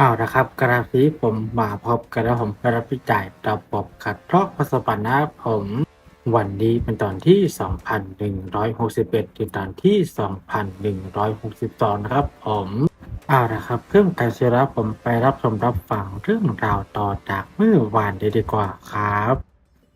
อ้าวนะครับกราฟีผมมาพบกันแล้วผมกราฟีจ่ายระบบขัดลอกประสบการณ์นะผมวันนี้เป็นตอนที่ 2,161ถึงตอนที่ 2,162 นะครับผมเอ้าวนะครับเพิ่มการเชียร์ผมไปรับชมรับฟังเรื่องราวต่อจากเมื่อวานเลยดีกว่าครับ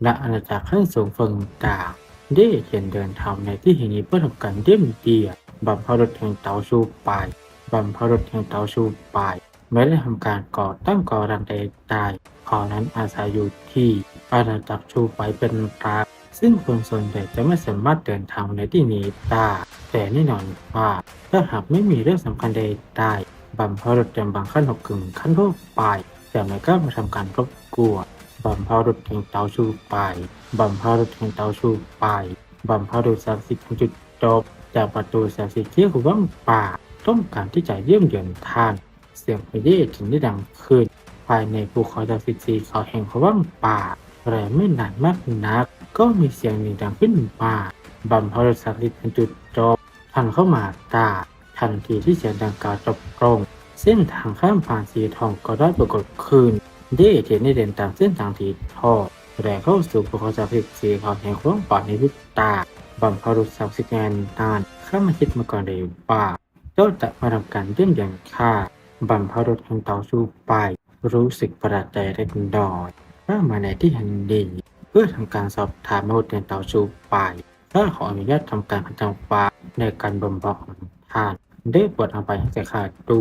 ณอาณาจักรขั้นสูงเฟิงต่างได้เขียนเดินทางในที่แห่งนี้เพื่อทำการเยี่ยมเยียนบัมพารุษแห่งเตาชูปายบัมพารุษแห่งเตาชูปาย ไม่ได้ทำการก่อตั้งก่อรังใดๆขอนั้นอาศัยอยู่ที่อาณาจักรชูไปเป็นกลาซึ่งคนส่วนใหญ่จะไม่สามารถเดินทางในที่นี้ได้แต่แน่นอนว่าถ้าหากไม่มีเรื่องสำคัญใดได้บัมพารุษจำบางขั้นหกกึ่งขั้นทั่วไปแต่ไม่ก็มาทำการรบกวนบัมพารุษแห่งเตาชูไปบัมพารุษแห่งเตาชูไปบัมพรุษศักดิ์สิทธิ์จุดจบจากประตูศักดิ์สิทธิ์ที่หัวว่างป่าต้องการที่จะเยี่ยมเยือนท่าน เสียงพระเยซูถึงได้ดังขึ้น ภายในภูเขาดาฟิดสีเขาแห่งพระว่างป่าแต่ไม่นานมากนัก ก็มีเสียงหนึ่งดังขึ้นมาบัมพรศักดิ์สิทธิ์เป็นจุดจบทันเข้ามาตา ทันทีที่เสียงดังกล่าวจบลงเส้นทางข้ามผ่านสีทองก็ได้ปรากฏขึ้นเดเทียนได้เดินตามเส้นทางสีทองและเข้าสู่ภูเขาศักพิกสีเขาแห่งพระว่างป่าในวิตาบัมพรุษศักดิ์สิทธิ์งานนานข้ามาคิดมาก่อนเลยว่าเจ้าจะมาทำการเยี่ยมเยียนข้า บัมพรุษแห่งเตาชูไป รู้สึกประหลาดใจเล็กน้อยว่ามาในที่แห่งนี้เพื่อทำการสอบถามมนุษย์ในเตาชูไปถ้าขออนุญาตทำการประจำฟ้าในการบ่มบอกของท่านได้ปวดเอาไปให้แก่ข้าดู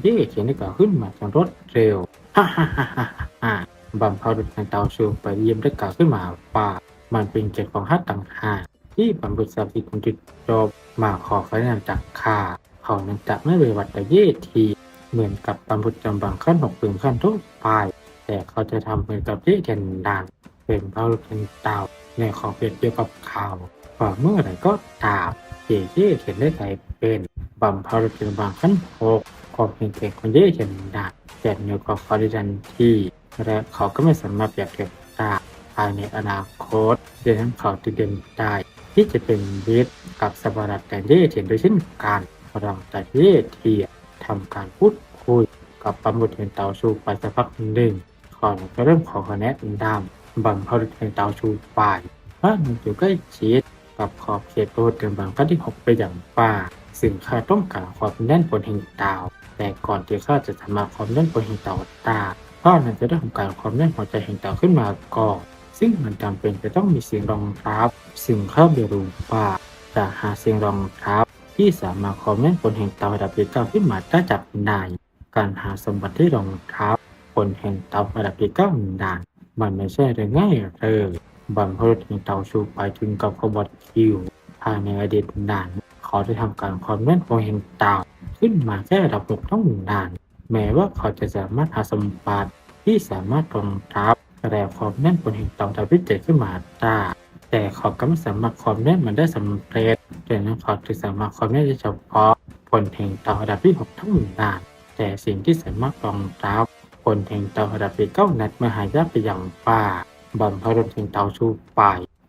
เย่เขียนได้กล่าวขึ้นมาอย่างรวดเร็วฮ่าฮ่าฮ่าฮ่าฮ่าบัมพรุษแห่งเตาชูไปเยี่ยมได้กล่าวขึ้นมาว่ามันเป็นเกียรติของฮัตต่างหากที่บัมบุษศักดิ์สิทธิ์จุดจบมาขอขอแนะนำจากข้าเขานั้นจะไม่เววัดแต่เย่ที เหมือนกับตำบุตรจำบังขั้นหกถึงขั้นทุกไปแต่เขาจะทำเหมือนกับเย่เทนดังเป็นพระลูกเป็นเต่าในขอบเป็นเกี่ยวกับข่าวว่าเมื่อไหร่ก็ตามเย่เย่เทนได้ใจเป็นบัมพารุษจำบังขั้นหกขอเป็นเก่งของเย่เทนดังแต่เนื้อก็เขาได้ทันทีและเขาก็ไม่สามารถเปรียบเทียบได้ภายในอนาคตดังนั้นเขาจึงเดินได้ที่จะเป็นวิทย์กับสบารัตแต่เย่เทียนโดยเช่นกันหลังจากเย่เทียนทำการพูด คุยกับปามุดเห็นเตาชูไปสักพักหนึ่งก่อนก็เริ่มขอคะแนนดำบัมพอดเห็นเตาชูไปบ้านมันอยู่ใกล้ชิดกับขอบเขตโรดเดินบางขั้นที่หกไปอย่างป่าสิ่งข้าต้องการความแน่นบนแห่งดาว แต่ก่อนที่ข้าจะทำมาความแน่นบนแห่งดาวตาข้านั้นจะได้ทำการความแน่นหัวใจแห่งดาวขึ้นมาก่อนซึ่งมันจำเป็นจะต้องมีสิ่งรองรับ สิ่งข้าไม่รู้ว่าจะหาสิ่งรองรับ ที่สามารถคอมเมนต์ผลแห่งเตาระดับเก้าขึ้นมาได้จากนาย การหาสมบัติที่รองรับผลแห่งเตาระดับที่เก้านาน มันไม่ใช่เรื่องง่ายเลยบัมพรุษแห่งเตาชูไปถึงกับขบวคิวภายในอดีตนาน เขาได้ทำการคอมเมนต์ผลแห่งเตาขึ้นมาแค่ระดับหกต้องนาน แม้ว่าเขาจะสามารถหาสมบัติที่สามารถรองรับแต่ความแน่นผลแห่งเตาระดับเจ็ดขึ้นมาได้แต่เขาก็ไม่สามารถความแน่นมันได้สำเร็จดังนั้นเขาจึงสามารถความแน่นเฉพาะผลแห่งเตาระดับที่หกทั้งหมดได้ แต่สิ่งที่สามารถรองรับผลแห่งเตาระดับที่เก้านั้นมหายาไปอย่างป่าบัมพรุษแห่งเตาชูไป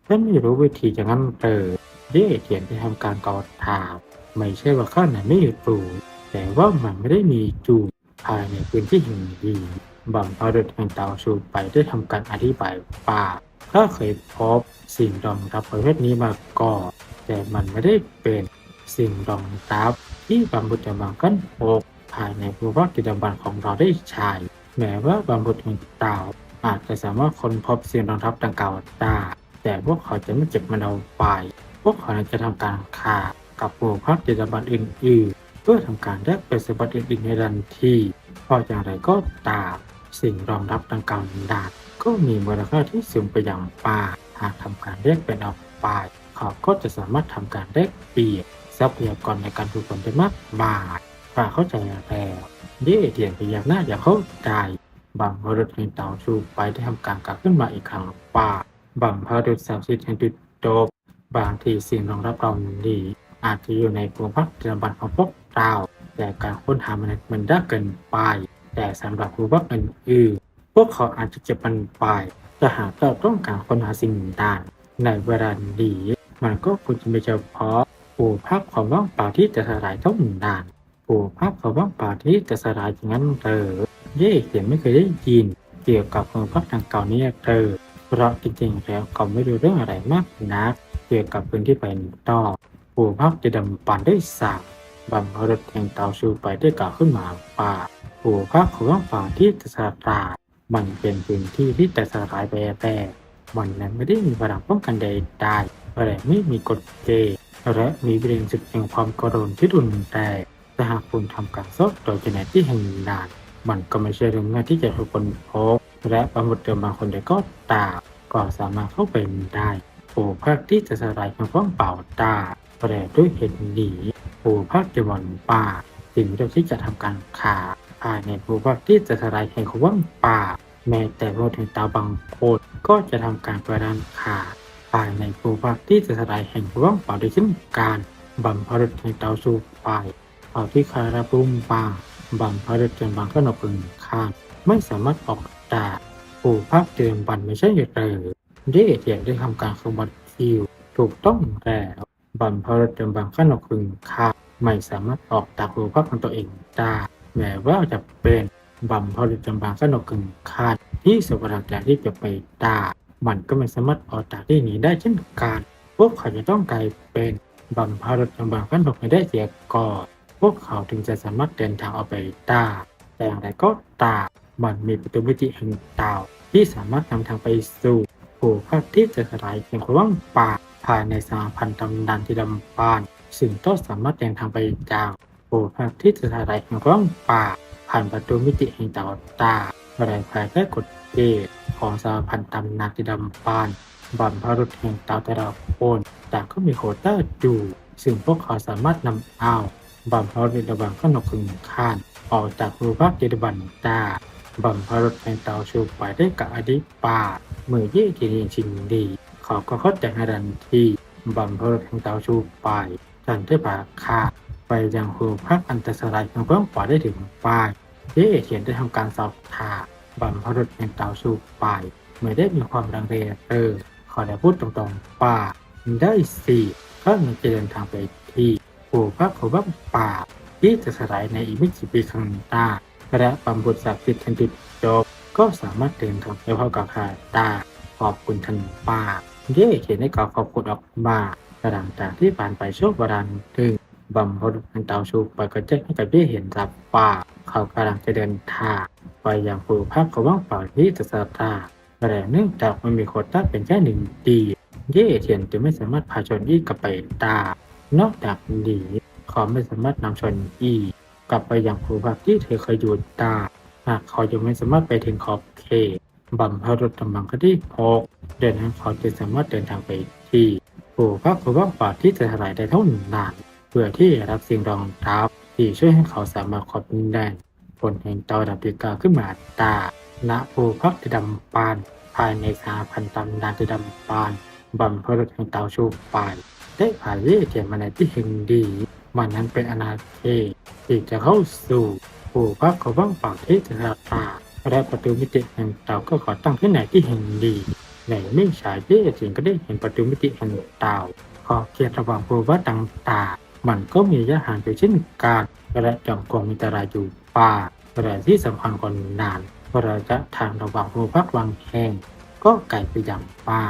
ถ้าไม่รู้วิธีจะงั้นเลยเย่เขียนไปทำการกอดถามไม่ใช่ว่าข้านั้นไม่หยุดรู้แต่ว่ามันไม่ได้มีจูภายในพื้นที่แห่งนี้บัมพารุษแห่งเตาชูไปได้ทำการอธิบายป่าถ้าเคยพบสิ่งรองรับประเภทนี้มาก่อนแต่มันไม่ได้เป็นสิ่งรองรับที่บางบุตรบางกันพบ ภายในภูมิกิจบันของเราได้ใช้แม้ว่าบางบุตรแห่งเต่าอาจจะสามารถค้นพบสิ่งรองรับดังกล่าวได้แต่พวกเขาจะไม่เก็บมันเอาไป พวกเขาจะทำการขากับภูมิกิจบันอื่นๆ เพื่อทำการแลกเป็นสมบัติอื่นๆในทันทีเพราะอย่างไรก็ตามสิ่งรองรับดังกล่าวนั้นก็มีมูลค่าที่สูงไปอย่างป่าหากทำการเรียกเป็นออกไปเขาก็จะสามารถทำการเรียกเปลี่ยนทรัพยากรในการถูกผลได้มากมาย ป่าเข้าใจแล้วเย่เดียนพยักหน้าอย่าเข้าใจบัมพารุษแห่งเต่าชูไปได้ทำการกลับขึ้นมาอีกครั้งป่าบัมพรุษสามสิทธิ์แห่งจุดจบบางทีสิ่งรองรับเราดีอาจจะอยู่ในภูมิภาคปัจจุบันของพวกเราแต่การค้นหามันมันได้เกินไป แต่สำหรับภูมิภาคอื่นๆพวกเขาอาจจะเก็บมันไปแต่หากเราต้องการค้นหาสิ่งต่างในเวลาดีมันก็ควรจะมีเฉพาะปูภาพความว่างเปล่าที่จะสลายเท่านั้น ปูภาพควาว่างป่าที่จะสลายอย่างนั้นเถอเย่เขียนไม่เคยได้ยิน เกี่ยวกับเมืองพักดังเก่านี้เลยเพราะจริงๆแล้วก็ไม่รู้เรื่องอะไรมากนัก เกี่ยวกับพื้นที่ไปต่อผู้พักจะดำปันได้สั่งบำรถแห่งเตาชูไปได้กล่าวขึ้นมาป่าผู้พักของป่าที่ตสตราดมันเป็นพื้นที่ที่แต่สลายไปแต่มันนั้นไม่ได้มีพลังป้องกันใดได้และไม่มีกฎเกณฑ์และมีเรื่งสึกแห่งความกรนที่รุนแรง แต่หากคุณทำการซอกโดยขณะที่แห่งนาน มันก็ไม่ใช่เรื่องง่ายที่จะถูกคนพบและบางบทเดิมบางคนใดก็ตาก็สามารถเข้าไปได้ผู้ภาคที่จะสลายความว่างเปล่าตาแปรด้วยเหตุหนีผู้ภาคจะวันป่าสิ่งเดียวที่จะทำการขาภายในผู้ภาคที่จะสลายแห่งคว่างป่า แม้แต่โมถึงตาบางคนก็จะทำการประดานขาภายในผู้ภาคที่จะสลายแห่งคว่างเปล่าโดยเช่นกันบัมพรุษแห่งเตาสู่ไป เอาที่คาราบุมป่าบัมพรุษจนบางก็นกพึงข้ามไม่สามารถออกจากผู้ภาคเดิมบันไม่ใช่หรือเดเดียได้ทำการขบวนคิวถูกต้องแล้วบัมพรเดิมบางขั้นออกพึงค่าไม่สามารถออกจากผู้ภาคของตัวเองได้แม้ว่าจะเป็นบัมพรเดิมบางขั้นออกพึงคาดที่สุภาพจากที่จะไปตามันก็ไม่สามารถออกจากที่นี้ได้เช่นกันพวกเขาจะต้องกลายเป็นบัมพรเดิมบางขั้นออกไม่ได้เสียก่อน วกเขาถึงจะสามารถเดินทางออกไปได้แต่อย่างไรก็ตามมันมีประตูมิติแห่งดาวที่สามารถนำทางไปสู่ผู้ภาคที่จะสลายเป็นความว่างเปล่าภายในสามพันตำนานที่ดำปานซึ่งต้องสามารถเดินทางไปจากผู้ภาคที่จะสลายเป็นความว่างเปล่าผ่านประตูมิติแห่งดาวตาอะไรภายใต้กฎเกณฑ์ของสามพันตำนานที่ดำปานบัมพรุษแห่งดาวแต่ละคนแต่างก็มีโควต้าดูซึ่งพวกเขาสามารถนำเอา บัมพรุษระหว่างขนกขึงคานออกจากรูปักเยดบันตาบัมพรถแห่งเตาชูไปได้กับอดีป่าเมื่อเย่ทีนีชิงดีเขาก็เข้าใจทันทีบัมพรถแห่งเตาชูไปทันได้ปาคาไปยังรูพักอันตรายของเพิ่มป่าได้ถึงป้ายเย่เขียนได้ทำการสอบถามบัมพรถแห่งเตาชูไปไม่ได้มีความรังเลเออขอได้พูดตรงๆป่าได้สี่ก็มันจะเดินทางไป ที่รูพักของบ้าป่า ที่จะสลายในอีกไม่กี่ปีข้างหน้าและบำบุญศักดิ์สิทธิ์ทันจุดจบก็สามารถเดินทางไปพบกับคาตาขอบคุณท่านป้าเย่เขียนในกล่าวขอบคุณออกมาหลังจากที่ผ่านไปช่วงเวลาถึงบำบุญทันเตาชูไปก็แจ้งให้กับเย่เห็นรับป้าเขากำลังจะเดินทางไปยังภูภาคของว่างเปล่าที่จะสตาแต่เนื่องจากมันมีโคต้าเป็นแค่หนึ่งดีเย่เทียนจะไม่สามารถพาชนยี่กลับไปตา นอกจากนี้เขาไม่สามารถนำชนอีกลับไปยังภูมิภาคที่เธอเคยอยู่ตาหากเขายังไม่สามารถไปถึงขอบเขตบัมพรุษตำบังคดีหกเดินทางเขาจะสามารถเดินทางไปที่ภูมิภาคภูมิภาคป่าที่จะถลายได้เท่านั้นเพื่อที่รับสิ่งรองรับที่ช่วยให้เขาสามารถขอบดินแดนผลแห่งเตาดับปีกาขึ้นมาตาณภูมิภาคที่ดำปาน ภายในสาพันตำนานที่ดำปานบัมพรุษแห่งเตาชูปาน ได้ผ่านเล่เทียมมาในที่แห่งดี มันนั้นเป็นอนาเขตที่จะเข้าสู่ผู้พักของบ้างฝั่งที่จะราตาและประตูมิติแห่งเต่าก็ขอตั้งที่ไหนที่แห่งดีในไม่ฉายเย่จึงก็ได้เห็นประตูมิติแห่งเต่าขอบเขตระหว่างภูวัดต่างๆมันก็มีระยะห่างไปเช่นกันและจอมกองมีตรายอยู่ป่าแต่ที่สำคัญกว่านานระยะทางระหว่างภูพักวังแห่งก็ไกลไปอย่างป่า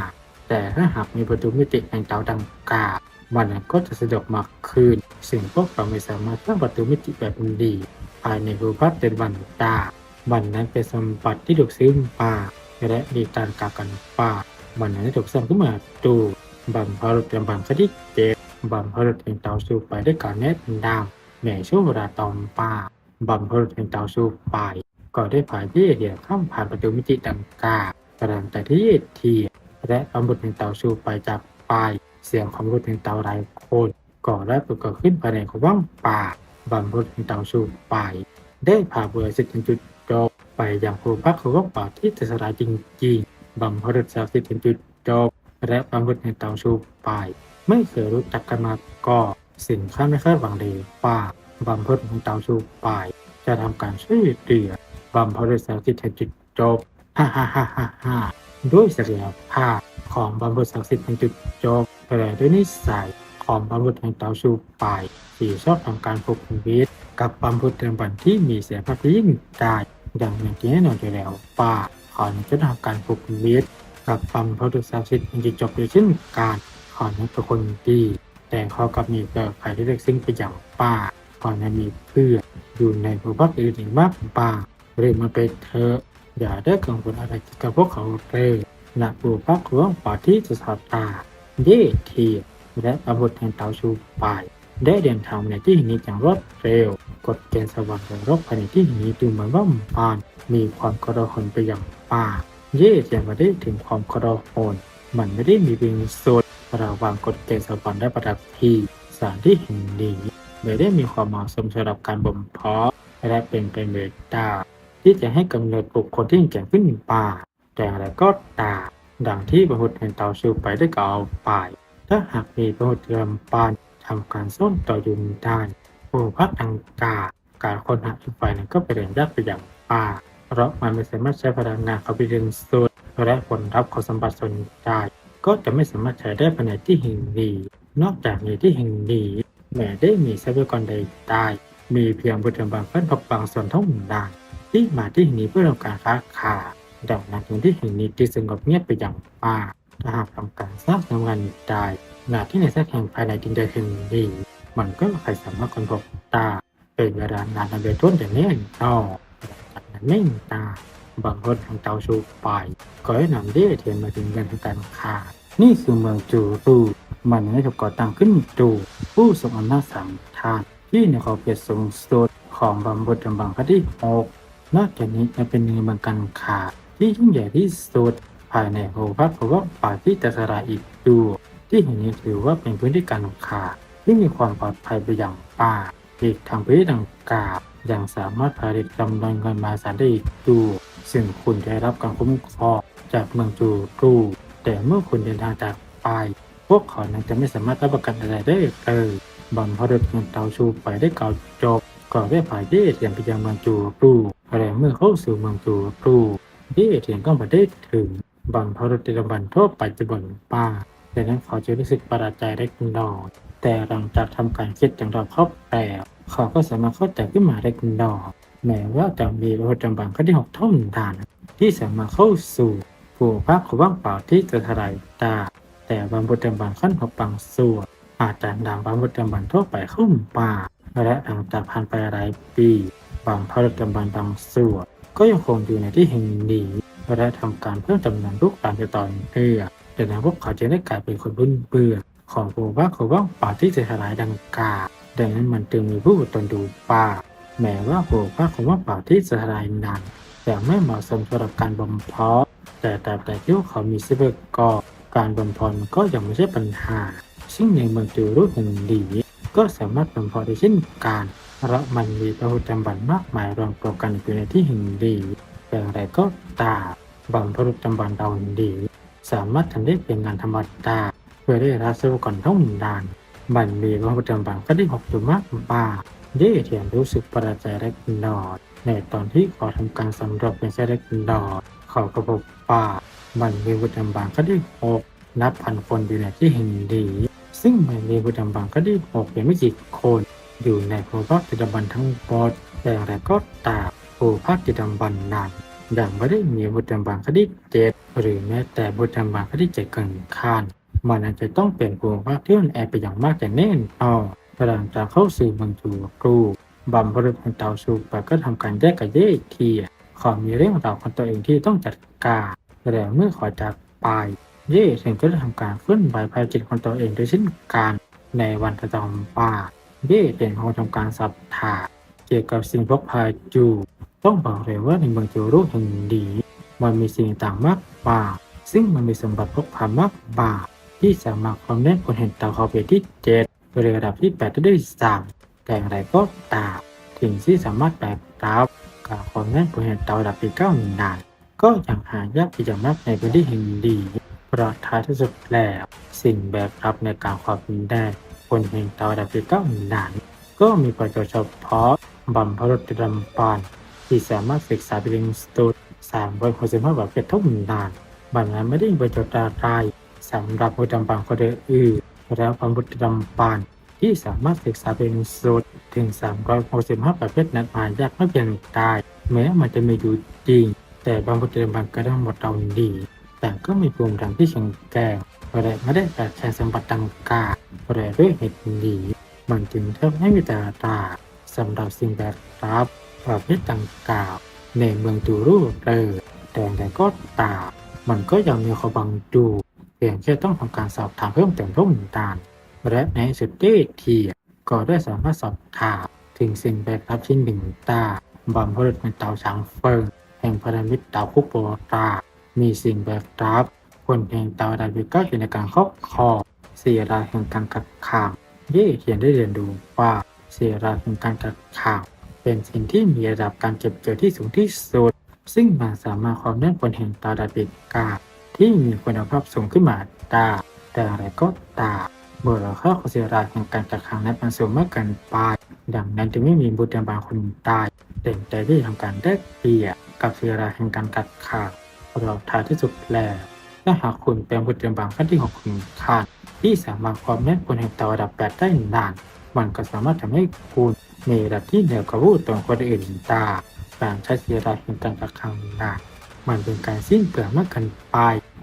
แต่ถ้าหากมีประตูมิติแห่งเตาดังกล่าวมันก็จะสะดวกมากขึ้นสิ่งพวกเราไม่สามารถสร้างประตูมิติแบบดีภายในภูพัฒน์เป็นวันตาวันนั้นเป็นสมบัติที่ถูกซื้อป่าและมีการกากันป่าวันนั้นถูกสร้างขึ้นมาดูบัมพารุเป็นบัมคดีเจ็ดบัมพารุเป็นเตาสูบไปด้วยการแนะนำแม่ช่วงเวลาตอมป่าบัมพารุเป็นเตาสูบไป ก็ได้ผ่านที่เดียวข้ามผ่านประตูมิติดังกาแสดงแต่ที่เทีย และบัมบุตรเป็นเต่าสูไปจากปลาย เสียงของรถแห่งเต่าไรโคนก่อและปรากฏขึ้นภายในของว่างป่าบัมรถแห่งเต่าชูไป ได้พาเบื่อสิทธิ์ถึงจุดจบไปอย่างภูพักของว่างป่าที่จะสลายจริงๆบัมพรถสาวสิทธิ์ถึงจุดจบและบัมรถแห่งเต่าชูไป ไม่เคยรู้จักกันมาก่อนสิ่งข้าไม่คาดหวังเลยว่าบัมพรถแห่งเต่าชูไป จะทำการช่วยเหลือบัมพรถสาวสิทธิ์ถึงจุดจบฮ่าฮ่าฮ่าฮ่า ด้วยศักยภาพของบัมพบุรถสาวสิทธิ์ถึงจุดจบแต่ด้วยนิสัยของบัมพุทธแห่งเตาชูป่ายที่ชอบทำการปกคุมวิทย์กับบัมพุทธเดิมบันที่มีเสียงพระยิ่งได้อย่างอย่งที่แน่นอนอยู่แล้วป่าขอนจะทำการปลุกมิตรกับปั๊มพระดุษศักดิ์สิทธิ์มันจะจบโดยเช่นการขอนั้นเป็นคนดีแต่เขากับมีเกิดใครที่เล็กซึ่งไปอย่างป่าขอนั้นมีเพื่อนอยู่ในภูมิภาคอื่นอีกมากป่าหรือมันเป็นเธอ อย่าได้กังวลอะไรเกี่ยวกับพวกเขาเลยณภูมิภาคหลวงป่าที่จะสาตา เย่เทียและอาวุธแห่งเตาชูปาย ได้เดินทางในที่นี้อย่างรวดเร็ว กฎเกณฑ์สวรรค์ของรบภายในที่นี้ดูเหมือนว่าปาน มีความกระหนไปอย่างป่า เย่เสียมาได้ถึงความกระหนมันไม่ได้มีเพียงสุดระหว่างกฎเกณฑ์สวรรค์และประดับที่สถานที่แห่งนี้ไม่ได้มีความเหมาะสมสำหรับการบ่มเพาะและเป็นไปไม่ได้ ที่จะให้กำเนิดบุคคลที่แข็งขึ้นป่า แต่อะไรก็ตามดังที่พระพุทธเห็นเตาชูไปได้กล่าวไป ถ้าหากมีพระพุทธลำปานทำการส้นต่อยุนได้ผู้พักดังกาการค้นหาอีกฝ่ายหนึ่งก็ไปเรียนยากไปอย่างป่า เพราะมันไม่สามารถใช้พลังงานเขาไปเรียนสุดและผลลัพธ์ของสมบัติส่วนได้ก็จะไม่สามารถใช้ได้ภายในที่แห่งนี้นอกจากในที่แห่งนี้แม้ได้มีทรัพยากรใดได้มีเพียงบุตรบางเพื่อนพักบางส่วนเท่านั้น ที่มาที่แห่งนี้เพื่อทำการค้าขายดังนั้นที่แห่งนี้จึงสงบเงียบไปอย่างป่าถ้าหากทำการสร้างทำงานได้งานที่ในแทรกแห่งภายในดินแดนแห่งนี้มันก็ใครสามารถค้นพบได้เป็นเวลานานนับเดือนต้นแต่แน่นอนจากนั้นไม่ตาบางคนทางเตาชูไปก็ให้นำเด้เทียนมาถึงเงินทางการค้านี่คือเมืองจูรูมันได้ถูกก่อตั้งขึ้นจูผู้ทรงอำนาจสามทานที่ในขอบเขตสูงสุดของบำบุตรบังคที่หก นอกจากนี้ยังเป็นหนึ่งในเมืองการค้าที่ยิ่งใหญ่ที่สุดภายในโฮพักเพราะว่าป่าที่ตะสราอีกด้วยที่แห่งนี้ถือว่าเป็นพื้นที่การค้าที่มีความปลอดภัยไปอย่างป่าอีกทางพื้นที่ดังกล่าวยังสามารถผลิตกำไรเงินมาสารได้อีกด้วยซึ่งคุณได้รับการคุ้มครองจากเมืองจูรูแต่เมื่อคุณเดินทางจากไป พวกเขานั้นจะไม่สามารถรับประกันอะไรได้เลยบัมพอดเงินเตาชูไปได้เก่าจบก็ได้ผ่านเย่เทียนไปยังเมืองจูรู แต่เมื่อเข้าสู่เมืองจูรูเย่เทียนก็มาได้ถึงบัมพอดเดบันทั่วไปจะบนป่าดังนั้นเขาจะรู้สึกประหลาดใจเล็กน้อยแต่หลังจากทำการคิดอย่างรอบคอบแล้วเขาก็สามารถเข้าใจขึ้นมาเล็กน้อยแม้ว่าจะมีพระพุทธบังคที่หกท่อนดานที่สามารถเข้าสู่ผู้ภาคของว่างเปล่าที่จะทลายตา แต่บางบุตรบันขั้นของบางส่วนอาจจะดังบางบุตรบันทั่วไปเข้าป่าและหลังจากผ่านไปหลายปี บางพระบุตรบันบางส่วนก็ยังคงอยู่ในที่แห่งนี้และทำการเพิ่มจำนวนลูกหลานในตอเนื่อดังนั้นพวกเขาจะได้กลายเป็นคนบุญเบื่อของผู้ภาคของว่างป่าที่จะทลายดังกาดังนั้นมันจึงมีผู้ตนดูป่า แม้ว่าผู้ภาคของว่างป่าที่จะทลายนั้นยังไม่เหมาะสมสำหรับการบ่มเพาะ แต่แต่แต่ที่เขามีทรัพยากรการบำพรก็ยังไม่ใช่ปัญหา ซึ่งในเมืองจูรุแห่งนี้ก็สามารถบำพรได้เช่นกัน เพราะมันมีพระพุทธบัญมากมายรวมตัวกันอยู่ในที่แห่งนี้อย่างไรก็ตามบำพรุธบัญเราดี สามารถทำได้เป็นงานธรรมดาเพื่อได้รับทรัพยากรเท่านั้นมันมีพระพุทธบัญก็ได้หกอยู่มากมาเย่เทียนรู้สึกประหลาดใจเล็กน้อยในตอนที่ขอทำการสำรวจเป็นเล็กน้อยเขาก็พบว่ามันมีบุตรบางก็ได้หกนับพันคนอยู่ในที่แห่งนี้ซึ่งมันมีบุตรบางก็ได้หกเพียงไม่กี่คน อยู่ในภูมิภาคจิตบันทั้งหมดแต่อย่างไรก็ตามภูมิภาคจิตบันนั้นยังไม่ได้มีบุตรบางคดีเจ็ดหรือแม้แต่บุตรบางคดีเจ็ดกินคานมันอาจจะต้องเป็นภูมิภาคที่อ่อนแอไปอย่างมากแต่แน่นอนหลังจากเข้าสู่เมืองจูกรูบัมบรุษของเตาสูไปก็ทำการแยกกับเย่เทียขอมีเรื่องราวของตัวเองที่ต้องจัดการแต่เมื่อขอจากไป เย่ถึงก็ได้ทำการเคลื่อนไหวภายจิตของตัวเองโดยเช่นกันในวันประจำป่า เย่เป็นของทำการสับถาเกี่ยวกับสิ่งพกพาจูต้องบอกเลยว่าในเมืองจูรุแห่งนี้มันมีสิ่งต่างมากมายซึ่งมันมีสมบัติพกพามากมายที่สามารถความแน่นคนเห็นเตาเขาไปที่เจ็ดระดับที่แปดได้สั่งแต่อย่างไรก็ตามสิ่งที่สามารถแบกรับกับความแน่นบนเห็นเตาระดับที่เก้านานก็ยังหายากที่จะมากในพื้นที่แห่งดีเพราะท้ายที่สุดแล้ว สิ่งแบกรับในการความเป็นแดน บนเห็นตาดับก้านานก็มีประโยชน์เฉพาะบัมพรุษดำปานที่สามารถศึกษาเป็นสตูดสามร้อยหกสิบห้าแบบเป็นทุกนานบางงานไม่ได้ประโยชน์อะไรสำหรับผู้ดำปานคนอื่นแล้วความบุตรำปานที่สามารถศึกษาเป็นสูตรถึง 365 ประเภทนั้นมายากไม่เพียงใดแม้มันจะม่อยู่จริง แต่บางบทเดิมบางก็ได้หมดเราดี แต่ก็มีภูมิดังที่แข็งแกร่งและไม่ได้แต่แค่สมบัติดังกล่าวและด้วยเหตุนี้มันจึงแทบไม่มีแต่ตาสำหรับสิ่งแบบรับประเภทดังกล่าว ในเมืองตูรูเลยแต่แต่ก็ตามมันก็ยังมีขบังดูเพียงแค่ต้องทำการสอบถามเพิ่มเติมเพิ่มตานและในสุดเดเทีก็ได้สามารถสอบถามถึงสิ่งแปลกลับชิ้นหนึ่งตาบอมพลดเป็นเตาช้างเฟิงแห่งพารามิตรเตาคุกโปตา มีสิ่งแบกรับคนแห่งเตาดาวิก้าอยู่ในการครอบครองเสียราแห่งการกักขังเย่เขียนได้เรียนรู้ว่าเสียราแห่งการกักขังเป็นสิ่งที่มีระดับการเก็บเกี่ยวที่สูงที่สุด ซึ่งมันสามารถความแน่นคนแห่งเตาดาวิก้าที่มีคุณภาพสูงขึ้นมาได้แต่อะไรก็ตามเมื่อเราเข้าของเสียราแห่งการกักขังนั้นมันสูงมากเกินไปดังนั้นจึงไม่มีบุตรบางคนตายเด่นใจที่ทำการแลกเปลี่ยนกับเวลาแห่งการกัดขาด เราท้ายที่สุดแล้วถ้าหากคุณเป็นบุตรบางขั้นที่ของคุณขาดที่สามารถความแน่นบนแห่งต่อระดับแปดได้นาน มันก็สามารถทำให้คุณมีระดับที่เหนือกว่าผู้ตรงคนอื่นได้การใช้เวลาแห่งการกัดขังนานมันเป็นการสิ้นเปลืองมากเกินไป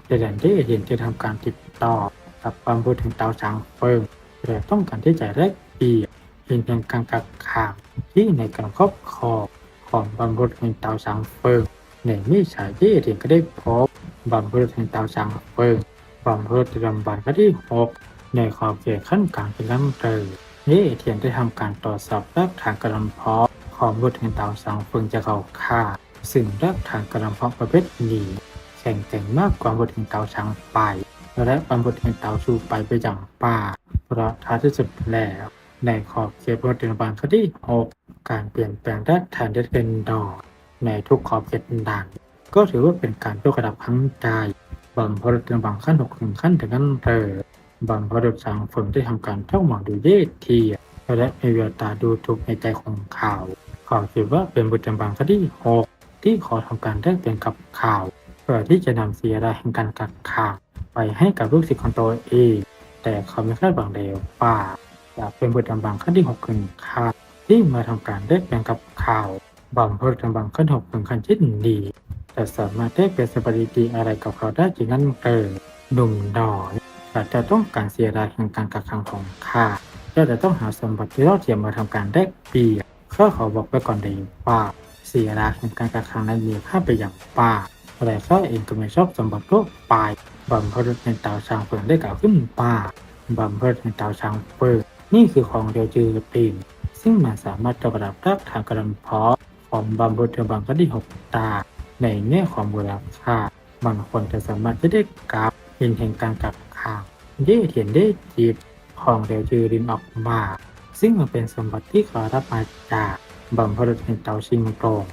แต่ดันได้เห็นจะทำการติดต่อ กับความบุตรแห่งเตาช้างเฟิงและต้องการที่จะแลกเปลี่ยนเห็นเป็นการกักขังที่ในการครอบครองของบรรพบุรุษแห่งเตาสังเฟิง ในมิฉายที่เรียนก็ได้พบบรรพบุรุษแห่งเตาสังเฟิงบรรพบุรุษลำบันก็ได้หกในขอบเขตขั้นกลางเป็นลำเตยนี่เทียนได้ทำการตรวจสอบรากฐานกระลำเพาะของบุรุษแห่งเตาสังเฟิงจะเข้าค่า ซึ่งรากฐานกระลำเพาะประเภทนี้แข็งแกร่งมากกว่าบุรุษแห่งเตาสังไป และบรรพบุรุษแห่งเตาชูไปไปอย่างป่า เพราะท้ายที่สุดแล้ว ในขอบเขตบริบาลข้อที่6การเปลี่ยนแปลงด้านฐานได้เป็นดอก ในทุกขอบเขตดังๆ ก็ถือว่าเป็นการยกระดับครั้งใดบัมพรุษบางขั้นหกถึงขั้นถึงขั้นเตอบัมพรุษสางฝนได้ทำการเท่องหมองดูเยทีและมีเวลตาดูทุกในใจของข่าวขอคิดว่าเป็นบุตรบางข้อที่6ที่ขอทำการได้เป็นกับข่าวเพื่อที่จะนำเสียรายแห่งการกักขังไปให้กับลูกศิษย์ของตัวเองแต่เขาไม่คาดหวังเดียวว่าจะเป็นบทดำบังขั้นที่หกขึ้นคาดที่มาทำการได้แปลงกับข่าว บอมบทดำบังขั้นหกถึงขั้นที่หนึ่งดี แต่สามารถได้เป็นสปาริตีอะไรกับเขาได้จริงนั้นเออหนุ่มน้อยแต่จะต้องการเสียรายแห่งการกักขังของข้าก็จะต้องหาสมบัติที่เราเทียมมาทำการได้เปลี่ยนข้าขอบอกไว้ก่อนเลยว่าเสียรายแห่งการกักขังนั้นมีค่าไปอย่างป่าแต่ข้าเองก็ไม่ชอบสมบัติโลกไปบอมบทในเตาช้างเฟืองได้กล่าวขึ้นป่าบัมเพิร์ในเตาช้างเฟิร์นี่คือของเดียวจือปีนซึ่งมันสามารถจะประดับรากฐานกระลำเพาะ ของบัมเพิร์บางก็ด้หกตา ในแง่ของมูลค่าบางคนจะสามารถจะได้กราบเห็นแห่งการกลับข่าวเย่เทียนได้จีบของเดวจือรินออกมา ซึ่งมันเป็นสมบัติที่ขอรับมาจากบัมพิร์ในเตาชิงโตรง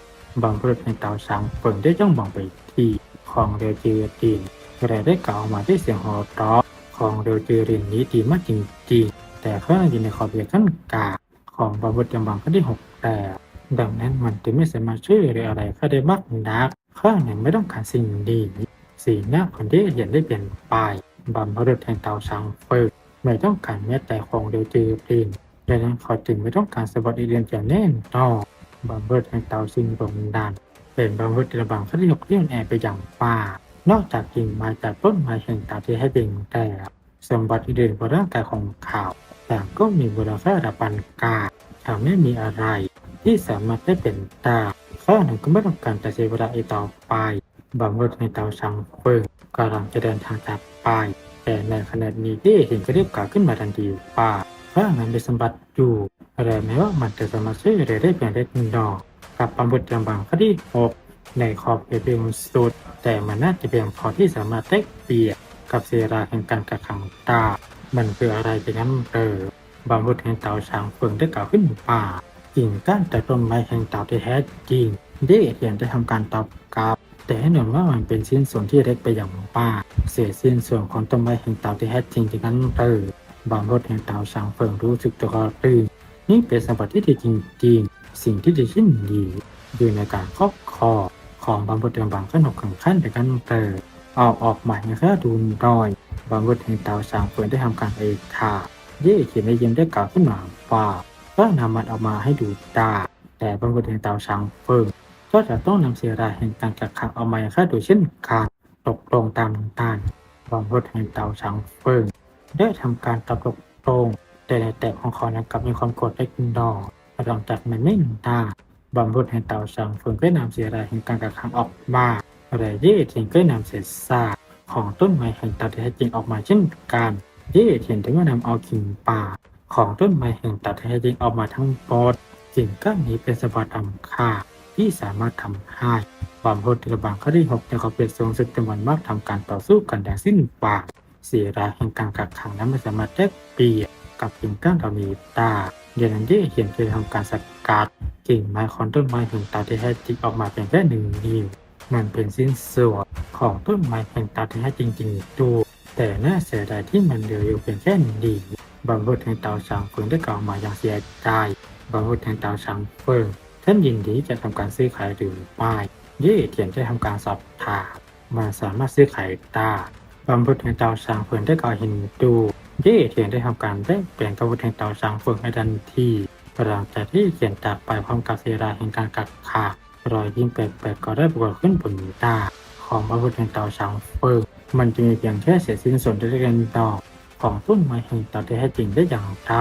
บัมพิร์ในเตาช้างเฟิร์ได้จ้องมองไปที่ของเดวจือตีนแต่ได้กล่าวมาด้วยเสียงหัวเราะของเดลเจรินนี้ดีมากจริงๆแต่เข้าอยู่ในขอบเขตขั้นกลางของบาบุตรจำบังก็ได้หกแต่ ดังนั้นมันจะไม่สามารถช่วยเหลืออะไรข้าได้มากนักข้ายังไม่ต้องการสิ่งดีสีหน้าคนที่เห็นได้เปลี่ยนไปบัมพรุษแห่งเตาช้างเฟิกไม่ต้องการแม้แต่ของเดลเจรินดังนั้นเขาจึงไม่ต้องการสวัสดิเรียนอย่างแน่นอบัมพรุษแห่งเตาซิงบงดันเป็นบัมพรุษจำบังก็ได้หกเลี่ยนแอร์ไปอย่างป่านอกจากกิ่งไม้จากต้นไม้แห่งตาที่ให้เป็นแต่สมบัติอื่นบนร่างกายของเขาแต่ก็มีมูลค่าระดับปานกลางทำไม่มีอะไร ที่สามารถได้เป็นตาข้อหนึ่งก็ไม่ต้องการจะเสียเวลาอีกต่อไปบางรถในเตาช่างเฟิงกำลังจะเดินทางจากไปแต่ในขณะนี้ที่เห็นก็รีบกล่าวขึ้นมาทันทีว่าข้านั้นเป็นสมบัติอยู่แต่แม้ว่ามันจะสามารถช่วยเหลือได้เพียงเล็กน้อยกับปัมบุตรจำบังข้อที่หกในขอบเขตเพียงสุด แต่มันน่าจะเพียงพอที่สามารถแลกเปียนกับเสราแห่งการกักขังตา มันคืออะไรเป็นนั้นเออบางบุตรแห่งเต่าช้างเฟืองได้กล่าวขึ้นป่า กิ่งก้านแต่ต้นไม้แห่งเต่าที่แท้จริงได้เรียนได้ทำการตอบกลับ แต่ให้หนุนว่ามันเป็นชิ้นส่วนที่เล็กไปอย่างป่าเศษชิ้นส่วนของต้นไม้แห่งเต่าที่แท้จริงจากนั้นเออบางรถแห่งเต่าช้างเฟืองรู้สึกตัวตือนี่เป็นสมบัติที่ดีจริงๆ สิ่งที่ดีชิ้นดีอยู่ในการครอบครองของบางบทเดิมบางขั้นหกขังขั้นแต่กันเตอเอาออกใหม่ในค่าดูนอย บางบทแห่งเตาสางเฟืองได้ทำการเอกขาเย่เขียนในยิ้มได้กล่าวขึ้นมาว่า ก็นำมันออกมาให้ดูตาแต่บางบทแห่งเตาสางเฟืองก็จะต้องนำเสียรายแห่งการกักขังออกมาอย่างค่าโดยเช่นการตกลงตามต้านบอมรถแห่งเตาช้างเฟิงได้ทำการตกลงตรงแต่ในแต่ของเขานั้นกลับมีความโกรธเล็กน้อยหลังจากมันไม่นานบอมรถแห่งเตาช้างเฟิงได้นำเสียรายแห่งการกักขังออกมาแต่เย่เทียนก็นำเศษซากของต้นไม้แห่งเตาที่แท้จริงออกมาเช่นกันเย่เทียนถึงว่านำเอากิ่งป่า ของต้นไม้แห่งตัดแท้จริงออกมาทั้งหมดสิ่งก้อนนี้เป็นสมบัติทำค่าที่สามารถทำให้ความโหดระบางข้อที่หกในขอบเขตทรงศึกจำนวนมากทำการต่อสู้กันอย่างสิ้นปากเสียรายแห่งการกักขังนั้นไม่สามารถแลกเปลี่ยนกับกิ่งก้านเหล่านี้ได้เดยนันเย่เขียนเคยทำการสกัดกิ่งไม้ของต้นไม้แห่งตัดแท้จริงออกมาเพียงแค่หนึ่งนิ้วมันเป็นสิ้นส่วนของต้นไม้แห่งตัดแท้จริงจริงๆตัวแต่น่าเสียดายที่มันเหลืออยู่เพียงแค่หนึ่งนิ้ว บางพูดแห่งเตาช้างเฟิงได้กล่าวมาอย่างเสียใจบางพูดแห่งเตาช้างเฟิงท่านยินดีจะทำการซื้อขายหรือไม่เย่เทียนได้ทำการสอบถามมันสามารถซื้อขายได้บางพูดแห่งเตาช้างเฟิงได้กล่าวเห็นดูเย่เทียนได้ทำการได้เปลี่ยนกระพุทแห่งเตาช้างเฟิงให้ทันทีหลังจากที่เขียนจากไปพร้อมกับเสราแห่งการกักขารอยยิ้มแปลกๆก็ได้ปรากฏขึ้นบนตาของพระพุทธแห่งตาช้างเฟิงมันจึงมีเพียงแค่เศษสิ้นส่วนเล็กๆน้อย ของต้นไม้แห่งตาที่แท้จริงได้อย่างไร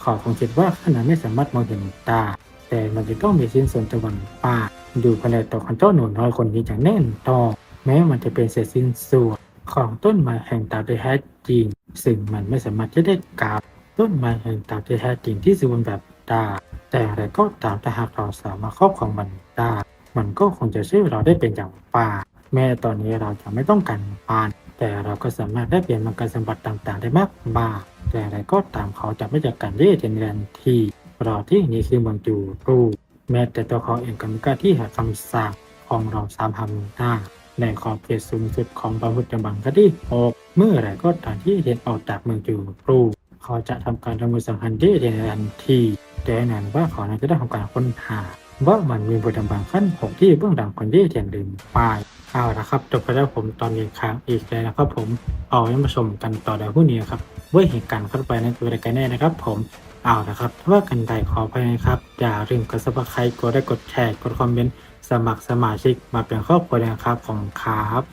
เขาคงคิดว่าขณะไม่สามารถมองเห็นตา แต่มันจะต้องมีชิ้นส่วนตะวันป่าดูภายในตัวของเจ้าหนูน้อยคนนี้อย่างแน่นตอนแม้มันจะเป็นเศษสิ้นส่วนของต้นไม้แห่งตาที่แท้จริง ซึ่งมันไม่สามารถจะได้กลับต้นไม้แห่งตาที่แท้จริงที่สมบูรณ์แบบตาแต่อะไรก็ตามถ้าหากเราสามารถครอบครองมันได้มันก็คงจะช่วยเราได้เป็นอย่างป่าแม้ตอนนี้เราจะไม่ต้องการปาน แต่เราก็สามารถได้เปลี่ยนมังกรสมบัติต่างๆ ได้มากมายแต่อะไรก็ตามเขาจะไม่จากการเย่เทนเรนทีรอที่นี่คือเมืองจูรูแม้แต่ตัวเขาเองก็มีการที่หาคำสั่งของเราสามพันหน้าในขอบเขตสูงสุดของพระพุทธบังคที่หกเมื่อไรก็ตามที่เทนออกจากเมืองจูรูเขาจะทำการทำมือสังหารเย่เทนเรนทีแต่นั้นว่าเขานั้นจะได้ทำการค้นหา ว่ามันมีบทบังขั้นหกที่เบื้องหลังคนเย่เทียนลืมไปเอาละครับจบไปแล้วผมตอนนี้ค้างอีกแล้วนะครับผมเอาไว้มาชมกันต่อในผู้นี้ครับว่าเหตุการณ์เข้าไปนั้นเป็นอะไรกันแน่นะครับ ผมเอาละครับถ้าว่ากันใดขอไปนะครับอย่าลืมกดซับสไครต์กดได้กดแชร์กดคอมเมนต์สมัครสมาชิกมาเป็นครอบครัวนะครับของครับ